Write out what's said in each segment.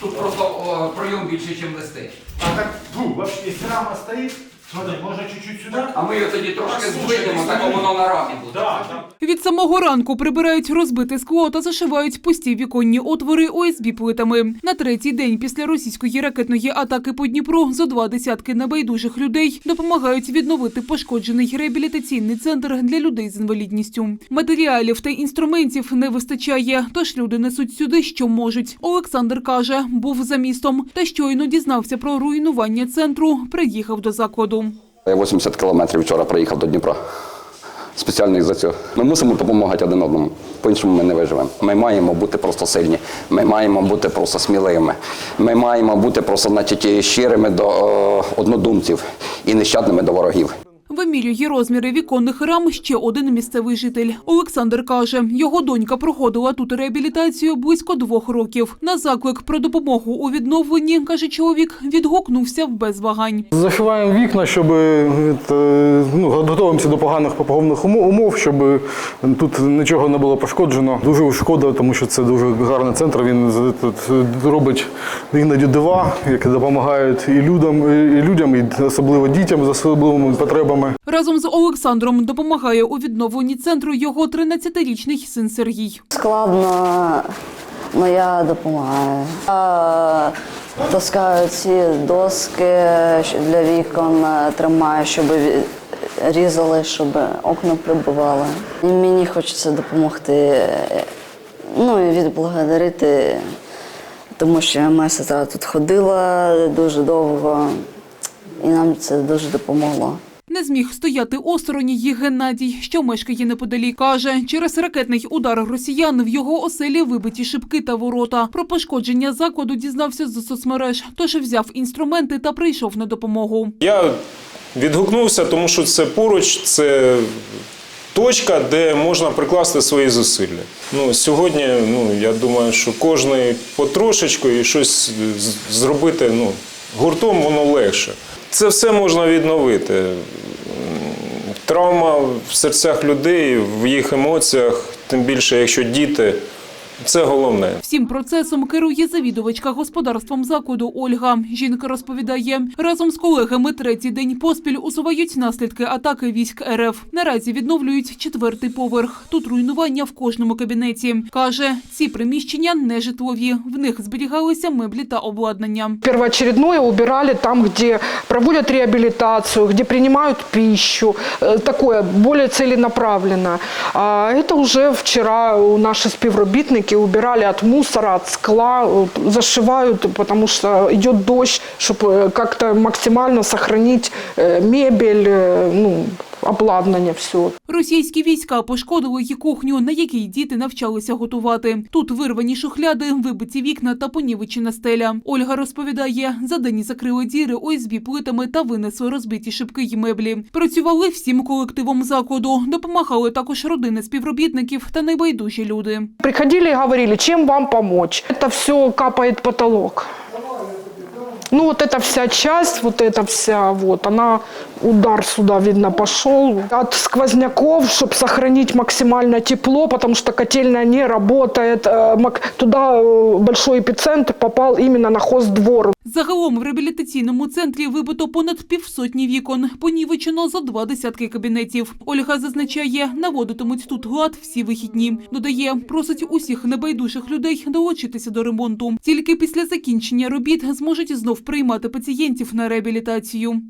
Тут просто о, пройом більше, ніж листи. А так, фу, вообще, если рама стоит, смотри, можно чуть-чуть сюда. А ми його тоді трошки звидимо, так воно на рамі буде. Да, да. Від самого ранку прибирають розбите скло та зашивають пусті віконні отвори ОСБ плитами. На третій день після російської ракетної атаки по Дніпру зо два десятки небайдужих людей допомагають відновити пошкоджений реабілітаційний центр для людей з інвалідністю. Матеріалів та інструментів не вистачає, тож люди несуть сюди, що можуть. Олександр каже, був за містом та щойно дізнався про руйнування центру. Приїхав до закладу. Я 80 кілометрів вчора приїхав до Дніпра. Спеціально із-за цього. Ми мусимо допомагати один одному. По-іншому ми не виживемо. Ми маємо бути просто сильні. Ми маємо бути просто сміливими. Ми маємо бути просто значить, щирими до е, однодумців і нещадними до ворогів. Вимірює розміри віконних рам ще один місцевий житель. Олександр каже, його донька проходила тут реабілітацію близько двох років. На заклик про допомогу у відновленні, каже чоловік, відгукнувся без вагань. Зашиваємо вікна, щоб е, ну, готуємося до поганих погодних умов, щоб тут нічого не було пошкоджено. Дуже шкода, тому що це дуже гарний центр. Він робить іноді дива, які допомагають і людям, і людям, і особливо дітям з особливими потребами. Разом з Олександром допомагає у відновленні центру його 13-річний син Сергій. Складно, але я допомагаю. Я таскаю ці доски для вікон, е, тримаю, щоб різали, щоб окна прибивали. І мені хочеться допомогти, ну і відблагодарити, тому що моя сестра тут ходила дуже довго, і нам це дуже допомогло. Не зміг стояти осторонь її Геннадій, що мешкає неподалік. Каже, через ракетний удар росіян в його оселі вибиті шибки та ворота. Про пошкодження закладу дізнався з соцмереж, тож взяв інструменти та прийшов на допомогу. Я відгукнувся, тому що це поруч, це точка, де можна прикласти свої зусилля. Ну, сьогодні, ну, я думаю, що кожен потрошечку і щось зробити ну, гуртом воно легше. Це все можна відновити. Травма в серцях людей, в їх емоціях, тим більше, якщо діти, це головне. Всім процесом керує завідувачка господарством закладу Ольга. Жінка розповідає, разом з колегами третій день поспіль усувають наслідки атаки військ РФ. Наразі відновлюють четвертий поверх. Тут руйнування в кожному кабінеті. Каже, ці приміщення не житлові. В них зберігалися меблі та обладнання. Первоочередное убирали там, где проводят реабилитацию, где принимают пищу, э, такое более целенаправленно. А это уже вчера у наши співробітники убирали от мусора, от скла, э, зашивают, потому что идет дождь, чтобы как-то максимально сохранить э, мебель, э, ну, обладнання, все. Російські війська пошкодили її кухню, на якій діти навчалися готувати. Тут вирвані шухляди, вибиті вікна та понівечена стеля. Ольга розповідає, за день закрили діри ОСБ плитами та винесли розбиті шибки й меблі. Працювали всім колективом закладу. Допомагали також родини співробітників та найбайдужі люди. Приходили и говорили, чем вам помочь. Это все капает потолок. Ну вот эта вся часть, вот эта вся, вот, она, удар сюда, видно, пошел. От сквозняков, чтобы сохранить максимально тепло, потому что котельная не работает. Э, мак- Туда э, большой эпицентр попал именно на хоздвор. Загалом в реабілітаційному центрі вибито понад півсотні вікон, понівечено за два десятки кабінетів. Ольга зазначає, наводитимуть тут лад всі вихідні. Додає, просить усіх небайдужих людей долучитися до ремонту. Тільки після закінчення робіт зможуть знов приймати пацієнтів на реабілітацію.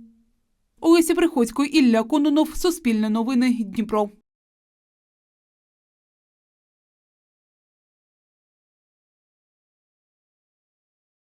Олеся Приходько, Ілля Кононов, Суспільне новини, Дніпро.